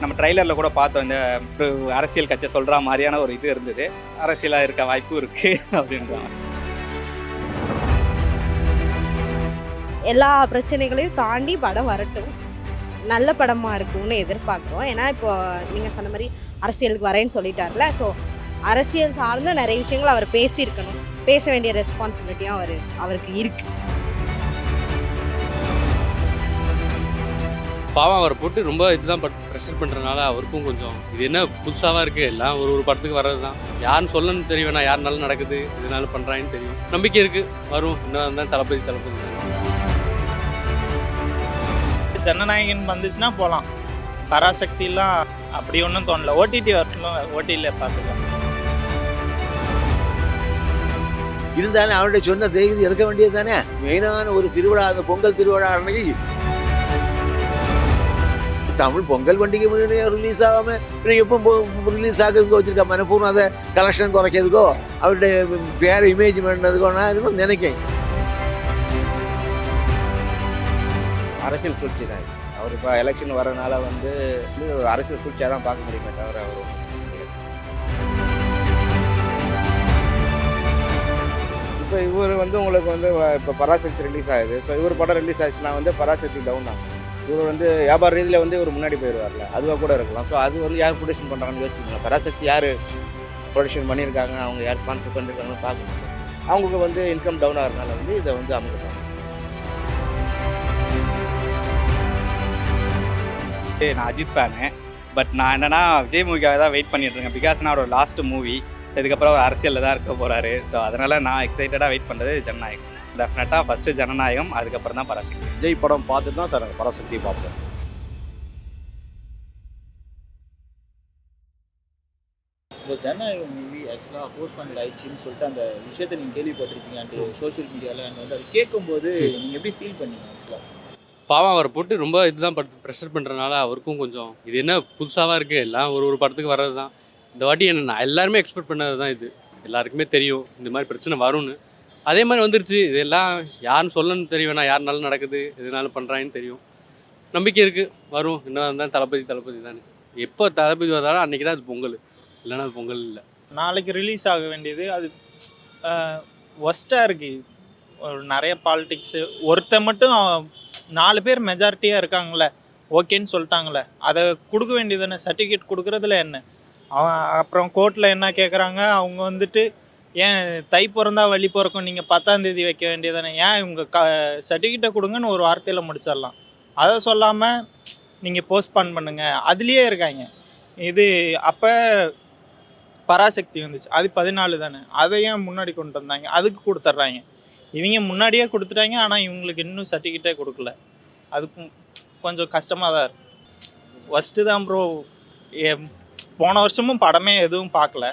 நம்ம ட்ரைலரில் கூட பார்த்தோம் இந்த அரசியல் கட்சி சொல்கிற மாதிரியான ஒரு இது இருந்தது. அரசியலாக இருக்க வாய்ப்பும் இருக்குது அப்படின்றாங்க. எல்லா பிரச்சனைகளையும் தாண்டி படம் வரட்டும். நல்ல படமாக இருக்கும்னு எதிர்பார்க்குறோம். ஏன்னா இப்போ நீங்கள் சொன்ன மாதிரி அரசியலுக்கு வரேன்னு சொல்லிட்டார்ல ஸோ அரசியல் சார்ந்த நிறைய விஷயங்கள் அவர் பேசியிருக்கணும். பேச வேண்டிய ரெஸ்பான்சிபிலிட்டியும் அவர் அவருக்கு இருக்குது பாவம் அவரை போட்டு ரொம்ப இதுதான் ப்ரெஷர் பண்ணுறதுனால அவருக்கும் கொஞ்சம் இது என்ன புதுசாக இருக்குது எல்லாம் ஒரு ஒரு படத்துக்கு வர்றது தான் யாருன்னு சொல்லணும்னு தெரியும் நான் யாருனாலும் நடக்குது. இதனால பண்ணுறாங்கன்னு தெரியும். நம்பிக்கை இருக்குது வரும். இன்னும் இருந்தால் தளபதி தளபதி. தான் ஜனநாயகன் வந்துச்சுன்னா போகலாம் பராசக்திலாம் அப்படி ஒன்றும் தோணல. ஓடிடி வரட்டும்? ஓடிடியில் பார்த்துக்கலாம். இருந்தாலும் அவருடைய சொன்ன செய்தி எடுக்க வேண்டியது தானே மெயினான ஒரு திருவிழா அந்த பொங்கல் திருவிழா அன்னைக்கு தமிழ் பொங்கல் பண்டிகை ரிலீஸ் ஆகாம? இன்னும் எப்போ ரிலீஸ் ஆக இவங்க வச்சிருக்க மனப்பூர்வம் அதை கலெக்ஷன் குறைக்கிறதுக்கோ அவருடைய பேர இமேஜ் பண்ணதுக்கோ நான் இன்னும் நினைக்கிறேன். அரசியல் சூழ்ச்சி தான் அவர் இப்போ எலெக்ஷன் வரனால வந்து ஒரு அரசியல் சூழ்ச்சியாக தான் பார்க்க முடியுமே தவிர அவர் இப்போ இவர் வந்து உங்களுக்கு வந்து இப்போ பராசக்தி ரிலீஸ் ஆகுது. ஸோ இவர் படம் ரிலீஸ் ஆச்சுன்னா வந்து பராசக்தி டவுன் ஆகும். இவர் வந்து வியாபார ரீதியில் வந்து இவர் முன்னாடி போயிடுவார்ல அதுவாக கூட இருக்கலாம். ஸோ அது வந்து யார் ப்ரொடக்ஷன் பண்ணுறாங்கன்னு யோசிச்சுக்கலாம் பராசக்தி யார் ப்ரொடக்ஷன் பண்ணியிருக்காங்க அவங்க யார் ஸ்பான்சர் பண்ணியிருக்காங்கன்னு பார்க்கணும். அவங்களுக்கு வந்து இன்கம் டவுன் ஆகிறதுனால வந்து இதை வந்து அமைக்கிறாங்க நான் அஜித் ஃபேனு பட் நான் என்னன்னா விஜய் மூவிக்காக தான் வெயிட் பண்ணிட்டு இருக்கேன். பிகாஸ் நான் ஒரு லாஸ்ட் மூவி இதுக்கப்புறம் அவர் அரசியலில் தான் இருக்க போகிறாரு ஸோ அதனால் நான் எக்ஸைட்டடாக வெயிட் பண்ணுறது ஜனநாயகம். டெஃபினட்டாக ஃபஸ்ட்டு ஜனநாயகம் அதுக்கப்புறம் தான் பராசக்தி விஜய் படம் பார்த்துட்டு தான் சார் நாங்கள் பராசக்தி பார்ப்போம். இந்த ஜனநாயகம் மூவி ஆக்சுவலாக போஸ்ட் பண்ண ஆயிடுச்சுன்னு சொல்லிட்டு அந்த விஷயத்தை நீங்கள் கேள்விப்பட்டிருக்கீங்க அண்ட் சோஷியல் மீடியாவில் அண்ட் வந்து அது கேட்கும்போது நீங்கள் எப்படி ஃபீல் பண்ணீங்க ஆக்சுவலாக பாவம் அவரை போட்டு ரொம்ப இதுதான் ப்ரெஷர் பண்ணுறதுனால அவருக்கும் கொஞ்சம் இது என்ன புதுசாக இருக்குது எல்லாம் ஒரு ஒரு படத்துக்கு வர்றது தான் இந்த வாட்டி என்ன நான் எல்லாருமே எக்ஸ்பெக்ட் பண்ணது தான் இது. எல்லாருக்குமே தெரியும் இந்த மாதிரி பிரச்சனை வரும்னு. அதே மாதிரி வந்துருச்சு. இதெல்லாம் யாருன்னு சொல்லணும்னு தெரியும். நான் யாருனாலும் நடக்குது. எதுனாலும் பண்ணுறாங்கன்னு தெரியும். நம்பிக்கை இருக்குது வரும். இன்னும் இருந்தால் தளபதி தளபதி தானே. எப்போ தளபதி வந்தாலும் அன்றைக்கி தான் அது பொங்கல். இல்லைன்னா அது பொங்கல் இல்லை. நாளைக்கு ரிலீஸ் ஆக வேண்டியது அது ஒஸ்ட்டாக இருக்குது நிறைய பாலிடிக்ஸு ஒருத்தன் மட்டும் நாலு பேர் மெஜாரிட்டியாக இருக்காங்களே ஓகேன்னு சொல்லிட்டாங்களே அதை கொடுக்க வேண்டியது தானே? சர்டிஃபிகேட் கொடுக்குறதுல என்ன? அவன் அப்புறம் கோர்ட்டில் என்ன கேட்குறாங்க அவங்க வந்துட்டு ஏன் தை பிறந்தா வழி பிறக்கும்? நீங்கள் பத்தாம் தேதி வைக்க வேண்டியதானே ஏன் இவங்க க சர்டிஃபிகேட்டை கொடுங்கன்னு ஒரு வார்த்தையில் முடிச்சிடலாம். அதை சொல்லாமல் நீங்கள் போஸ்ட்பான் பண்ணுங்கள் அதுலேயே இருக்காங்க. இது அப்போ பராசக்தி வந்துச்சு. அது பதினாலு தானே? அதை ஏன் முன்னாடி கொண்டு வந்தாங்க? அதுக்கு கொடுத்துட்றாங்க. இவங்க முன்னாடியே கொடுத்துட்டாங்க. ஆனால் இவங்களுக்கு இன்னும் சர்டிஃபிகேட்டே கொடுக்கல. அதுக்கும் கொஞ்சம் கஷ்டமாக தான் இருக்கு. ஃபஸ்ட்டு தான் ப்ரோ போன வருஷமும் படமே எதுவும் பார்க்கல.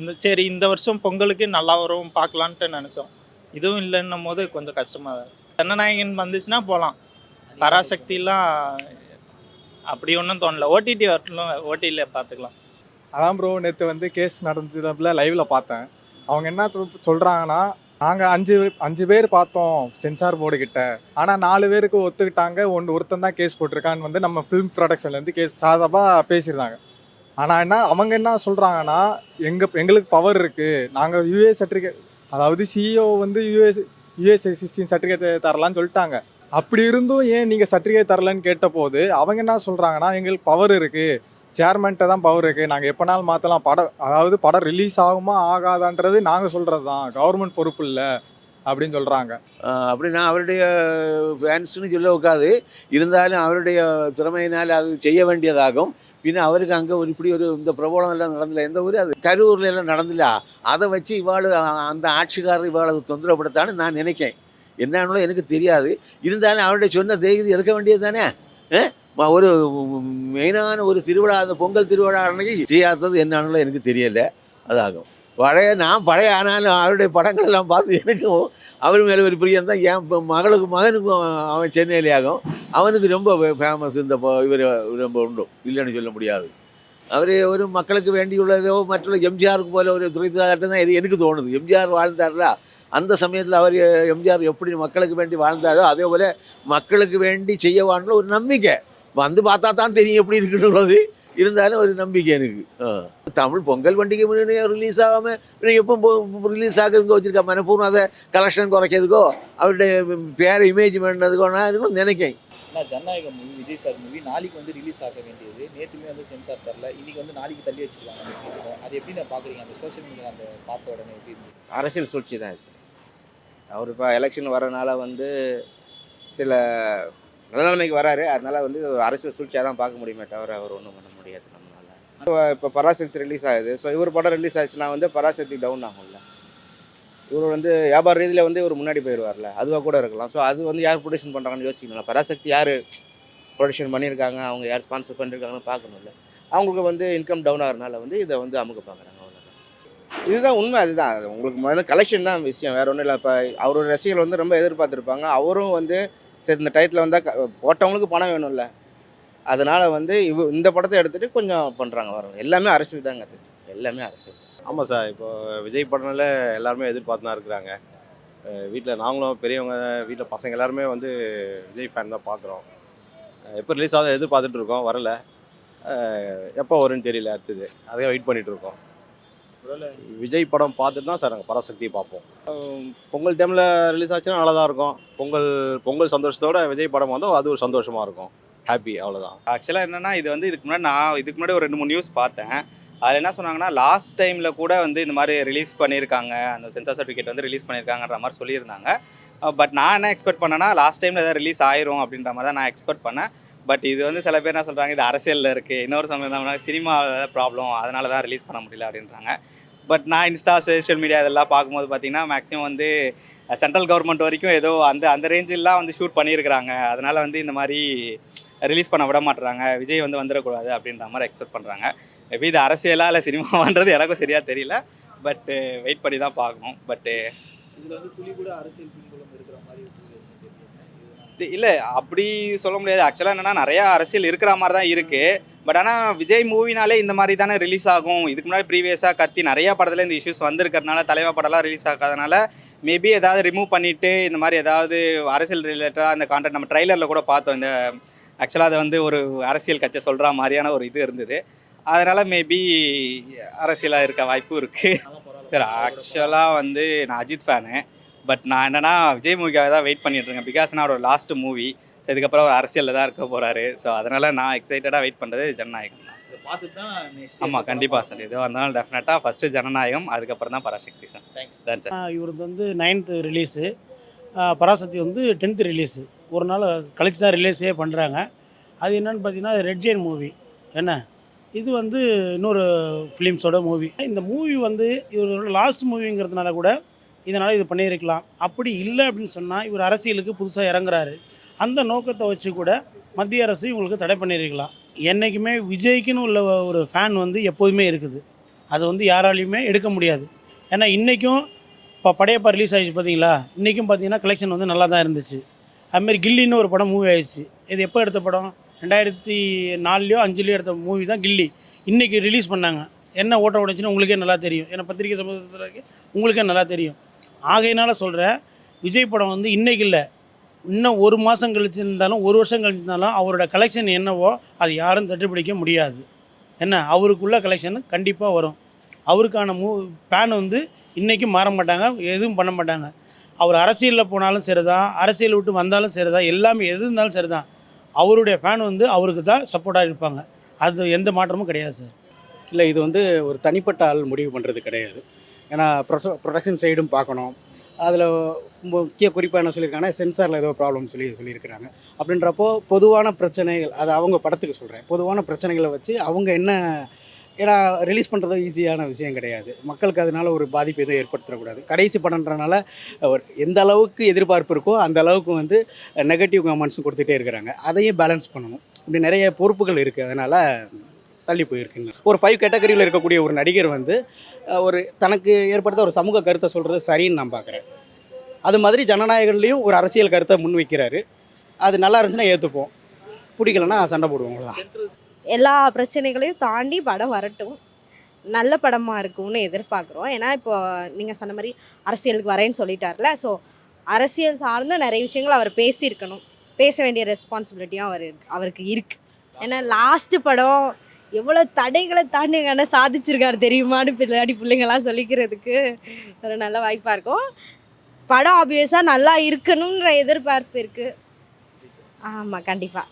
இந்த சரி இந்த வருஷம் பொங்கலுக்கு நல்லா வரும் பார்க்கலான்ட்டு நினச்சோம். இதுவும் இல்லைன்னும் போது கொஞ்சம் கஷ்டமாக தான் ஜனநாயகன் வந்துச்சுன்னா போகலாம் பராசக்திலாம் அப்படி ஒன்றும் தோணல. ஓடிடி வரட்டும் ஓடிடியில் பார்த்துக்கலாம். அதான் ப்ரோ நேற்று வந்து கேஸ் நடந்ததுல லைவில் பார்த்தேன். அவங்க என்ன சொல்கிறாங்கன்னா நாங்கள் அஞ்சு அஞ்சு பேர் பார்த்தோம் சென்சார் போர்டு கிட்ட. ஆனால் நாலு பேருக்கு ஒத்துக்கிட்டாங்க. ஒன்று ஒருத்தன் தான் கேஸ் போட்டிருக்கான்னு வந்து நம்ம ஃபிலிம் ப்ரொடக்ஷன்லேருந்து கேஸ் சாதமாக பேசியிருந்தாங்க. ஆனால் என்ன அவங்க என்ன சொல்கிறாங்கன்னா எங்கள் எங்களுக்கு பவர் இருக்குது நாங்கள் யூஏ சர்டிஃபிகேட் அதாவது சிஇஓ வந்து யூஎஸ் யூஎஸ் சிக்ஸ்டீன் சர்டிஃபிகேட் தரலான்னு சொல்லிட்டாங்க. அப்படி இருந்தும் ஏன் நீங்கள் சர்டிஃபிகேட் தரலன்னு கேட்டபோது அவங்க என்ன சொல்கிறாங்கன்னா எங்களுக்கு பவர் இருக்குது சேர்மன்ட்ட தான் பவர் இருக்குது நாங்கள் எப்போனாலும் மாற்றலாம் படம் அதாவது படம் ரிலீஸ் ஆகுமா ஆகாதான்றது நாங்கள் சொல்கிறது தான் கவர்மெண்ட் பொறுப்பு இல்லை. அப்படின்னு சொல்கிறாங்க அப்படின்னா அவருடைய ஃபேன்ஸ்னு சொல்ல உட்காது இருந்தாலும் அவருடைய திறமையினால் அது செய்ய வேண்டியதாகும். பின்ன அவருக்கு அங்கே ஒரு இப்படி ஒரு இந்த பிரபலம் எல்லாம் நடந்தில்ல எந்த ஊர்? அது கரூரில் எல்லாம் நடந்தில்ல அதை வச்சு இவாள் அந்த ஆட்சிக்காரர் இவாள் அதை தொந்தரப்படுத்தான்னு நான் நினைக்கேன். என்னன்னு எனக்கு தெரியாது. இருந்தாலும் அவருடைய சொன்ன செய்தி எடுக்க வேண்டியது தானே? ஒரு மெயினான ஒரு திருவிழா அந்த பொங்கல் திருவிழா அன்னைக்கு செய்யாதது என்னன்னு எனக்கு தெரியல. அதாகும். பழைய நான் பழைய ஆனாலும் அவருடைய படங்கள்லாம் பார்த்து எனக்கும் அவர் மேலே ஒரு பிரியம் தான். என் இப்போ மகளுக்கு மகனுக்கும் அவன் சென்னையிலே ஆகும். அவனுக்கு ரொம்ப ஃபேமஸ் இந்த இவர் ரொம்ப உண்டு. இல்லைன்னு சொல்ல முடியாது. அவர் ஒரு மக்களுக்கு வேண்டியுள்ளதோ மற்ற எம்ஜிஆருக்கு போல ஒரு துறைத்தாட்டம் தான் எனக்கு தோணுது. எம்ஜிஆர் வாழ்ந்தார்ல அந்த சமயத்தில் அவர் எம்ஜிஆர் எப்படி மக்களுக்கு வேண்டி வாழ்ந்தாரோ அதே போல் மக்களுக்கு வேண்டி செய்ய ஒரு நம்பிக்கை. வந்து பார்த்தா தான் தெரியும் எப்படி இருக்குன்னுள்ளது இருந்தாலும் ஒரு நம்பிக்கை எனக்கு. தமிழ் பொங்கல் பண்டிகை முன்னாடி ரிலீஸ் ஆகாமல் எப்போ ரிலீஸ் ஆக இங்கே வச்சிருக்கா? மனப்பூர்வம் அதை கலெக்ஷன் குறைக்கிறதுக்கோ அவருடைய பேரை இமேஜ் பண்ணதுக்கோ நான் இன்னும் நினைக்கிறேன். ஆனால் ஜனநாயகம் மூவி விஜய் சார் மூவி நாளைக்கு வந்து ரிலீஸ் ஆக வேண்டியது. நேற்றுமே வந்து சென்சார் தரல. இன்னைக்கு வந்து நாளைக்கு தள்ளி வச்சிருக்காங்க. அது எப்படி நான் பார்க்குறீங்க? அந்த சோஷியல் மீடியா அந்த பார்த்த உடனே எப்படி இருந்துச்சு அரசியல் சூழ்ச்சி தான் இது. அவர் இப்போ எலெக்ஷன் வரனால வந்து சில நிலைமைக்கு வராரு. அதனால வந்து அரசியல் சூழ்ச்சியாக தான் பார்க்க முடியுமே தவிர அவர் ஒன்றும் பண்ண முடியாது நம்மளால். இப்போ பராசக்தி ரிலீஸ் ஆகுது. ஸோ இவர் படம் ரிலீஸ் ஆச்சுன்னா வந்து பராசக்தி டவுன் ஆகும்ல. இவர் வந்து வியாபார ரீதியில் வந்து இவர் முன்னாடி போயிடுவார்ல அதுவாக கூட இருக்கலாம். ஸோ அது வந்து யார் ப்ரொடியூஷன் பண்ணுறாங்கன்னு யோசிக்கணும் பராசக்தி யார் ப்ரொடியூஷன் பண்ணியிருக்காங்க? அவங்க யார் ஸ்பான்சர் பண்ணியிருக்காங்கன்னு பார்க்கணும்ல. அவங்களுக்கு வந்து இன்கம் டவுன் ஆகிறனால வந்து இதை வந்து அமுக்க பார்க்குறாங்க. இதுதான் உண்மை. அதுதான். உங்களுக்கு வந்து கலெக்ஷன் தான் விஷயம். வேறு ஒன்றும் இல்லை. இப்போ அவரோட ரசிகர்கள் வந்து ரொம்ப எதிர்பார்த்துருப்பாங்க. அவரும் வந்து சரி இந்த டயத்தில் வந்தால் க போட்டவங்களுக்கு பணம் வேணும்ல. அதனால் வந்து இவ இந்த படத்தை எடுத்துகிட்டு கொஞ்சம் பண்ணுறாங்க வரும் எல்லாமே அரசியல் தாங்க அது. எல்லாமே அரசியல். ஆமாம் சார் இப்போ விஜய் படம்னால எல்லாருமே எதிர்பார்த்து தான் இருக்கிறாங்க வீட்டில் நாங்களும் பெரியவங்க வீட்டில் பசங்க எல்லாருமே வந்து விஜய் ஃபேன் தான் பார்க்குறோம் எப்போ ரிலீஸ் ஆகுது எதிர்பார்த்துட்டு இருக்கோம் வரல. எப்போ வரும்னு தெரியல அடுத்தது. அதே வெயிட் பண்ணிகிட்டு இருக்கோம். விஜய் படம் பார்த்துட்டு தான் சார் நாங்கள் பராசக்தியை பார்ப்போம். பொங்கல் டைமில் ரிலீஸ் ஆச்சுன்னா நல்லா தான் இருக்கும். பொங்கல் பொங்கல் சந்தோஷத்தோட விஜய் படம் வந்தால் அது ஒரு சந்தோஷமாக இருக்கும். ஹாப்பி அவ்வளோதான் ஆக்சுவலாக என்னன்னா இது வந்து இதுக்கு முன்னாடி நான் இதுக்கு முன்னாடி ஒரு ரெண்டு மூணு நியூஸ் பார்த்தேன். அதில் என்ன சொன்னாங்கன்னா லாஸ்ட் டைமில் கூட வந்து இந்த மாதிரி ரிலீஸ் பண்ணியிருக்காங்க. அந்த சென்சார் சர்டிஃபிகேட் வந்து ரிலீஸ் பண்ணியிருக்காங்கன்ற மாதிரி சொல்லியிருந்தாங்க. பட் நான் என்ன எக்ஸ்பெக்ட் பண்ணேன்னா லாஸ்ட் டைமில் ஏதாவது ரிலீஸ் ஆயிரும் அப்படின்ற மாதிரி தான் நான் எக்ஸ்பெக்ட் பண்ணேன். பட் இது வந்து சில பேர் என்ன சொல்கிறாங்க இது அரசியலில் இருக்குது இன்னொரு சமயம் என்ன சினிமாவில் ப்ராப்ளம் அதனால தான் ரிலீஸ் பண்ண முடியல அப்படின்றாங்க. பட் நான் இன்ஸ்டா சோஷியல் மீடியா இதெல்லாம் பார்க்கும்போது பார்த்தீங்கன்னா மேக்ஸிமம் வந்து சென்ட்ரல் கவர்மெண்ட் வரைக்கும் ஏதோ அந்த அந்த ரேஞ்செல்லாம் வந்து ஷூட் பண்ணியிருக்கிறாங்க. அதனால் வந்து இந்த மாதிரி ரிலீஸ் பண்ண விட மாட்டுறாங்க விஜய் வந்து வந்துடக்கூடாது அப்படின்ற மாதிரி எக்ஸ்பெக்ட் பண்ணுறாங்க மேபி இது அரசியலாக இல்லை சினிமாவான்றது எனக்கும் சரியாக தெரியல. பட்டு வெயிட் பண்ணி தான் பார்க்கணும். பட்டு இதில் வந்து துளி கூட அரசியல் பின்புலம் இருக்கிற மாதிரி இல்லை அப்படி சொல்ல முடியாது. ஆக்சுவலாக என்னென்னா நிறையா அரசியல் இருக்கிற மாதிரி தான் இருக்குது பட் ஆனால் விஜய் மூவினாலே இந்த மாதிரி தானே ரிலீஸ் ஆகும். இதுக்கு முன்னாடி ப்ரீவியஸாக கத்தி நிறையா படத்தில் இந்த இஷ்யூஸ் வந்திருக்கிறதுனால தலைவா படம்லாம் ரிலீஸ் ஆகாதனால மேபி ஏதாவது ரிமூவ் பண்ணிவிட்டு இந்த மாதிரி ஏதாவது அரசியல் ரிலேட்டடாக அந்த கான்டென்ட் நம்ம ட்ரைலரில் கூட பார்த்தோம். இந்த ஆக்சுவலாக அதை வந்து ஒரு அரசியல் கட்சி சொல்கிற மாதிரியான ஒரு இது இருந்தது. அதனால் மேபி அரசியலாக இருக்க வாய்ப்பும் இருக்குது சார் ஆக்சுவலாக வந்து நான் அஜித் ஃபேனு பட் நான் என்னன்னா விஜய் மூவிக்காக தான் வெயிட் பண்ணிட்டு இருக்கேன். பிகாஸ் நான் ஒரு லாஸ்ட் மூவி இதுக்கப்புறம் ஒரு அரசியலில் தான் இருக்க போகிறாரு ஸோ அதனால் நான் எக்ஸைட்டடாக வெயிட் பண்ணுறது ஜனநாயகம் தான். இதை பார்த்துட்டு தான் நெக்ஸ்ட் ஆமாம் கண்டிப்பாக சார். எதுவாக இருந்தாலும் டெஃபினட்டாக ஃபஸ்ட்டு ஜனநாயகம் அதுக்கப்புறம் தான் பராசக்தி சார். தேங்க்ஸ் தான் சார். இவரது வந்து நைன்த்து ரிலீஸு பராசக்தி வந்து டென்த்து ரிலீஸு ஒரு நாள் கழிச்சு தான் ரிலீஸே பண்ணுறாங்க அது என்னன்னு பார்த்தீங்கன்னா ரெட் ஜெயின் மூவி என்ன? இது வந்து இன்னொரு ஃபிலிம்ஸோட மூவி இந்த மூவி வந்து இவரோட லாஸ்ட் மூவிங்கிறதுனால கூட இதனால் இது பண்ணியிருக்கலாம். அப்படி இல்லை அப்படின்னு சொன்னால் இவர் அரசியலுக்கு புதுசாக இறங்குறாரு. அந்த நோக்கத்தை வச்சு கூட மத்திய அரசு இவங்களுக்கு தடை பண்ணியிருக்கலாம். என்றைக்குமே விஜய்க்குன்னு உள்ள ஒரு ஃபேன் வந்து எப்போதுமே இருக்குது. அது வந்து யாராலையுமே எடுக்க முடியாது. ஏன்னா இன்றைக்கும் இப்போ படையப்பா ரிலீஸ் ஆகிடுச்சு பார்த்தீங்களா இன்றைக்கும் பார்த்தீங்கன்னா கலெக்ஷன் வந்து நல்லா தான் இருந்துச்சு. அதுமாரி கில்லின்னு ஒரு படம் மூவி ஆயிடுச்சு. இது எப்போ எடுத்த படம்? ரெண்டாயிரத்தி நாலுலையோ அஞ்சுலையோ எடுத்த மூவி தான் கில்லி. இன்றைக்கி ரிலீஸ் பண்ணாங்க. என்ன ஓட்ட உடைச்சுன்னு உங்களுக்கே நல்லா தெரியும். ஏன்னா பத்திரிகை சமூகத்தில் உங்களுக்கே நல்லா தெரியும். ஆகையினால் சொல்கிறேன் விஜய் படம் வந்து இன்றைக்கி இல்லை. இன்னும் ஒரு மாதம் கழிச்சு இருந்தாலும் ஒரு வருஷம் கழிச்சிருந்தாலும் அவரோட கலெக்ஷன் என்னவோ அது யாரும் தட்டுப்பிடிக்க முடியாது. என்ன? அவருக்குள்ள கலெக்ஷன் கண்டிப்பாக வரும். அவருக்கான மூ பேன் வந்து இன்றைக்கும் மாற மாட்டாங்க எதுவும் பண்ண மாட்டாங்க. அவர் அரசியலில் போனாலும் சரி தான் அரசியல் விட்டு வந்தாலும் சரி தான் எல்லாமே எது இருந்தாலும் சரி தான் அவருடைய ஃபேன் வந்து அவருக்கு தான் சப்போர்ட்டாக இருப்பாங்க. அது எந்த மாற்றமும் கிடையாது சார். இல்லை இது வந்து ஒரு தனிப்பட்ட ஆள் முடிவு பண்ணுறது கிடையாது. ஏன்னா ப்ரொ ப்ரொடக்ஷன் சைடும் பார்க்கணும். அதில் முக்கிய குறிப்பாக என்ன சொல்லியிருக்காங்கன்னா சென்சாரில் ஏதோ ப்ராப்ளம் சொல்லி சொல்லியிருக்கிறாங்க. அப்படின்றப்போ பொதுவான பிரச்சனைகள் அது அவங்க படத்துக்கு சொல்கிறேன் பொதுவான பிரச்சனைகளை வச்சு அவங்க என்ன ஏன்னா ரிலீஸ் பண்ணுறது ஈஸியான விஷயம் கிடையாது. மக்களுக்கு அதனால ஒரு பாதிப்பு எதுவும் ஏற்படுத்தக்கூடாது. கடைசி படன்றனால ஒரு எந்த அளவுக்கு எதிர்பார்ப்பு இருக்கோ அந்த அளவுக்கு வந்து நெகட்டிவ் கமெண்ட்ஸும் கொடுத்துட்டே இருக்கிறாங்க. அதையும் பேலன்ஸ் பண்ணணும். இப்படி நிறைய பொறுப்புகள் இருக்குது அதனால் தள்ளி போயிருக்குங்க. ஒரு ஃபைவ் கேட்டகரியில் இருக்கக்கூடிய ஒரு நடிகர் வந்து ஒரு தனக்கு ஏற்படுத்த ஒரு சமூக கருத்தை சொல்கிறது சரின்னு நான் பார்க்குறேன் அது மாதிரி ஜனநாயகர்லேயும் ஒரு அரசியல் கருத்தை முன்வைக்கிறாரு. அது நல்லா இருந்துச்சுன்னா ஏற்றுப்போம் பிடிக்கலன்னா சண்டை போடுவோம் தான் எல்லா பிரச்சனைகளையும் தாண்டி படம் வரட்டும். நல்ல படமாக இருக்கும்னு எதிர்பார்க்குறோம். ஏன்னா இப்போ நீங்கள் சொன்ன மாதிரி அரசியலுக்கு வரேன்னு சொல்லிட்டார்ல ஸோ அரசியல் சார்ந்த நிறைய விஷயங்கள் அவர் பேசியிருக்கணும். பேச வேண்டிய ரெஸ்பான்சிபிலிட்டியும் அவர் அவருக்கு இருக்குது ஏன்னா லாஸ்ட்டு படம் எவ்வளோ தடைகளை தாண்டி எங்கள் சாதிச்சிருக்காரு தெரியுமான்னு பிள்ளையாடி பிள்ளைங்கள்லாம் சொல்லிக்கிறதுக்கு ஒரு நல்ல வாய்ப்பாக இருக்கும். படம் ஆப்வியஸாக நல்லா இருக்கணுன்ற எதிர்பார்ப்பு இருக்குது ஆமாம் கண்டிப்பாக